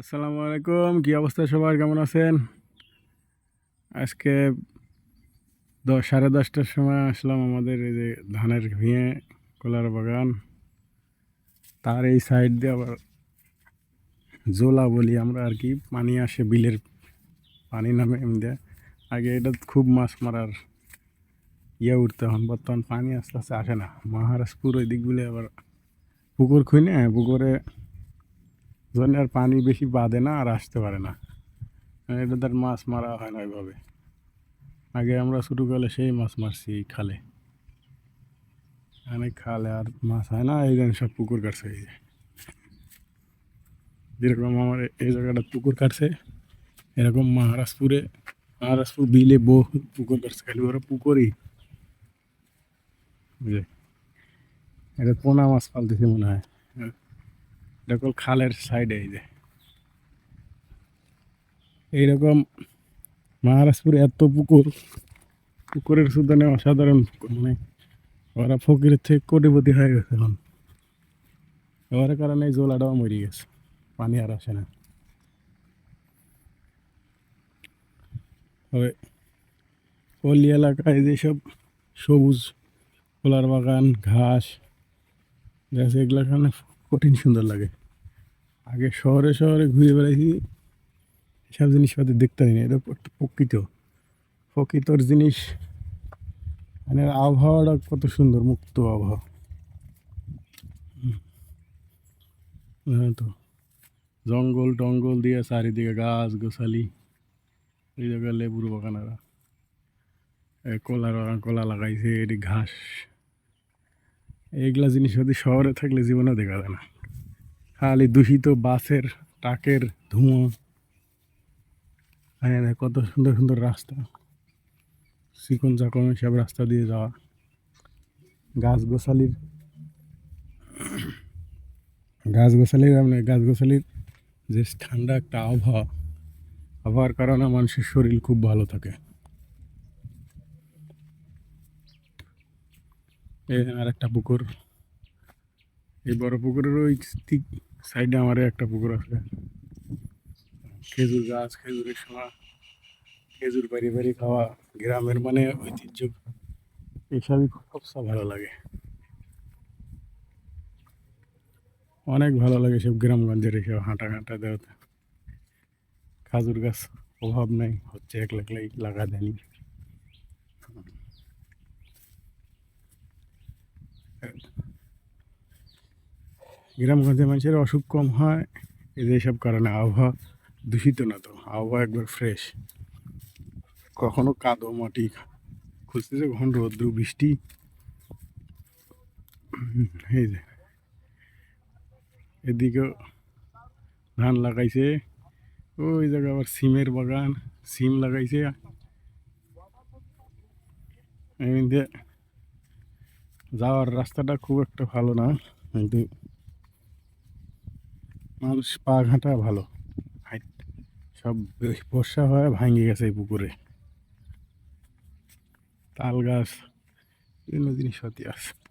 আসসালামু আলাইকুম, কি অবস্থা সবার? কেমন আছেন? আজকে দশ সাড়ে দশটার সময় আসলাম আমাদের এই যে ধানের ভিঁয়ে কলার বাগান। তার এই সাইড দিয়ে আবার জোলা বলি আমরা আর কি, পানি আসে বিলের পানি নামে এমনি আগে এটা খুব মাছ মারার ইয়ে উঠতে হন বর্তমান পানি আস্তে আস্তে আসে না। মহারাজপুর ওই দিকগুলো আবার পুকুর খুঁজে পুকুরে আর পানি বেশি বাঁধে না আর আসতে পারে না। মানে এটা তার মাছ মারা হয় না ওইভাবে। আগে আমরা ছোটোকালে সেই মাছ মারছি এই খালে। অনেক খালে আর মাছ হয় না, এই জন্য সব পুকুর কাটছে, এই যে। যেরকম আমার এই জায়গাটা পুকুর কাটছে, এরকম মহারাজপুরে, মহারাজপুর বিলে বহু পুকুর কাটছে, খালি ওরা পুকুরই। বুঝলে এটা পোনা মাছ পালতেছে মনে হয়। এরকম খালের সাইডে এই যে। এইরকম মহারাজপুরে এত পুকুর, পুকুরের সুদানে অসাধারণ পুকুর মানে ওরা ফকিরের থেকে কোটিপতি হয়ে গেছে এখন। ওর কারণে এই জোলাটাও মরে গেছে, পানি আর আসে না। তবে পল্লী এলাকায় যেসব সবুজ কলার বাগান, ঘাস, গাছ এগুলো এখানে কঠিন সুন্দর লাগে। আগে শহরে শহরে ঘুরে বেড়াইছি, এসব জিনিসপাতি দেখতে পারি না এটা একটা প্রকৃত। প্রকৃতর জিনিস মানে আবহাওয়াটা কত সুন্দর, মুক্ত আবহাওয়া। হ্যাঁ তো। জঙ্গল টঙ্গল দিয়ে চারিদিকে গাছ গোছালি, এই জায়গায় লেবুর বাগানারা। কলার কলা লাগাইছে এটি ঘাস। এইগুলা জিনিস যদি শহরে থাকলে জীবনে দেখা যায় না। খালি দূষিত বাসের, ট্রাকের ধোঁয়া। হ্যাঁ কত সুন্দর সুন্দর রাস্তা। চিকন চাকন সব রাস্তা দিয়ে যাওয়া। গাছ গোছালির গাছ গোছালির মানে গাছ গোছালির যে ঠান্ডা একটা আবহাওয়া, আবহাওয়ার কারণে মানুষের শরীর খুব ভালো থাকে। আর একটা পুকুর। এই বড় পুকুরের ওই ঠিক সাইডে আমার একটা পুকুর আছে। খেজুর গাছ, খেজুরের সময় খেজুর বাড়ি বাড়ি খাওয়া, গ্রামের মানে ঐতিহ্য। এসবই সব ভালো লাগে। অনেক ভালো লাগে সব গ্রামগঞ্জের এসব হাঁটা হাঁটা দেওয়াতে খাজুর গাছ অভাব নেই, হচ্ছে এক লাগলেই লাগা দেয়নি গ্রামগঞ্জে মানুষের অসুখ কম হয় যে সব কারণে আবহাওয়া দূষিত না তো, আবহাওয়া একবার ফ্রেশ কখনো কাদো মাটি খুঁজতেছে কখন রৌদ্র, বৃষ্টি। এই যে। এদিকেও ধান লাগাইছে, ওই জায়গায় আবার সিমের বাগান, সিম লাগাইছে। এমনিতে যাওয়ার রাস্তাটা খুব একটা ভালো না, কিন্তু মানুষ পা ঘাঁটা ভালো। হাইট সব বর্ষা হয় ভাঙে গেছে এই পুকুরে। তাল গাছ, বিভিন্ন জিনিস হতে আছে।